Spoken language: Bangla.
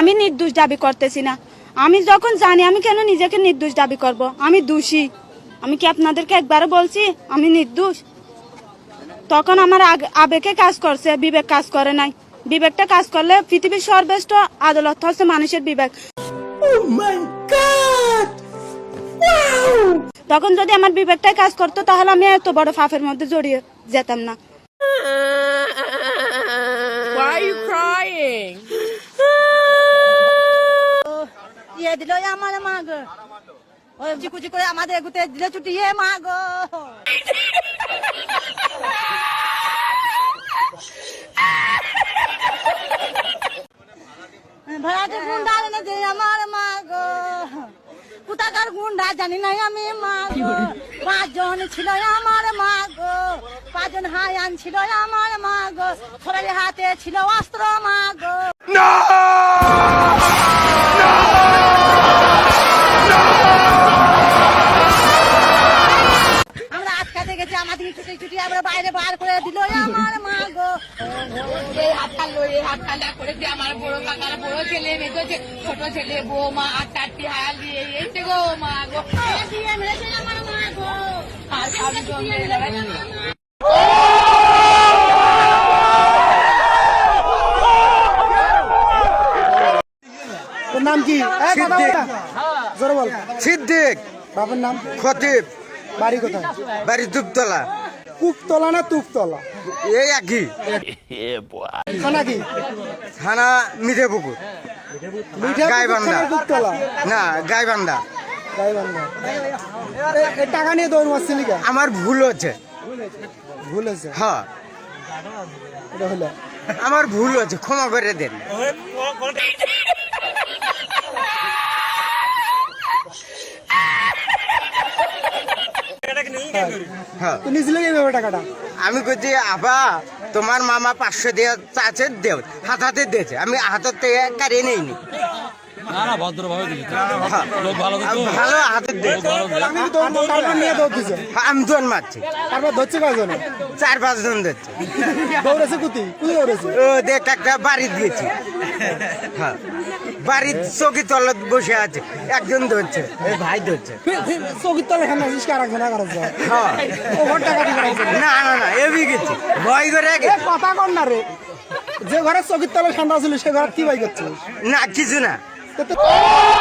আমি নির্দোষ দাবি করতেছি না। আমি যখন জানি আমি কেন নিজেকে নির্দোষ দাবি করব? আমি দোষী। আমি কি আপনাদেরকে একবারও বলছি আমি নির্দোষ? তখন আমার আবেগে কাজ করছে বিবেক কাজ করে নাই। বিবেকটা কাজ করলে পৃথিবীর সর্বশ্রেষ্ঠ আদালত হচ্ছে মানুষের বিবেক। তখন যদি আমার বিবেকটাই কাজ করতো তাহলে আমি এত বড় ফাফের মধ্যে জড়িয়ে যেতাম না। Why are you crying? ইয়ে দিল আমার মা গো। ওই চিকুচি করে আমাদের এগুতে দিলে ছুটি ইয়ে মা গো। ভাড়াতে গুন্ডা এনে দে আমার মা গো। কোথাকার গুন্ডা জানি নাই আমি, মা গো। পাঁচজন ছিল আমার মা গো। পাঁচজন হায়ান ছিল আমার মা গো। সবাই হাতে ছিল অস্ত্র, মা গো। আমরা আমার মা গো। এই হাত কাটলো এই হাত কাটা করে দিয়ে আমার বড় কাকার বড় ছেলে ছোট ছেলে বউ মা দিয়ে গো মা গো। দিয়ে মেরেছে আমার মা গো। আর তোর নাম কি? এই বল। জোরে বল। সিদ্দিক। বাবার নাম? খতিব। বাড়ি কোথায়? বাড়ি দুপতলা কুকতলা না তুকতলা? এই একই। খানা কি থানা মিঠে পুকুর গাইবান্ধা। কুকতলা? না গাইবান্ধা। গাইবান্ধা। টাকা নিয়ে দৌড় মারছিলি কেন? আমার ভুল হচ্ছে। ভুল হয়েছে? হ্যাঁ। আমার ভুল হচ্ছে ক্ষমা করে দেন। হ্যাঁ। এইভাবে টাকাটা? আমি কইছি আবা তোমার মামা পাঁচশো দিয়ে চাচ্ছে দেও। হাত হাতে দিয়েছে। আমি হাতের থেকে কারিয়ে নেইনি। না না ভদ্রভাবে দিলি হ্যাঁ। লোক ভালো তো আমি ভালো হাতের দিয়েছে আমি কি তারপর নিয়ে দৌড় দিছে আমি দোন মারছি। তারপর ধরছে কয়জনে? চার পাঁচ জন দিচ্ছে দৌড়েছে কুতি? কুতি দৌড়েছে? ও দেখ একটা বাড়ি দিয়েছি। হ্যাঁ। বাড়ির চৌকি তলত বসে আছে। একজন ধরছে এই ভাই ধরছে। চৌকির তলে খান আসিস কার রাখবে না কার রাখবে হ্যাঁ না না না এবি গেছি ভয় করে কথা কর না রে। যে ঘরে চৌকির তলে ঠান্ডা ছিল সে ঘরে কি ভাই করছিস? না কিছু না। তো তো-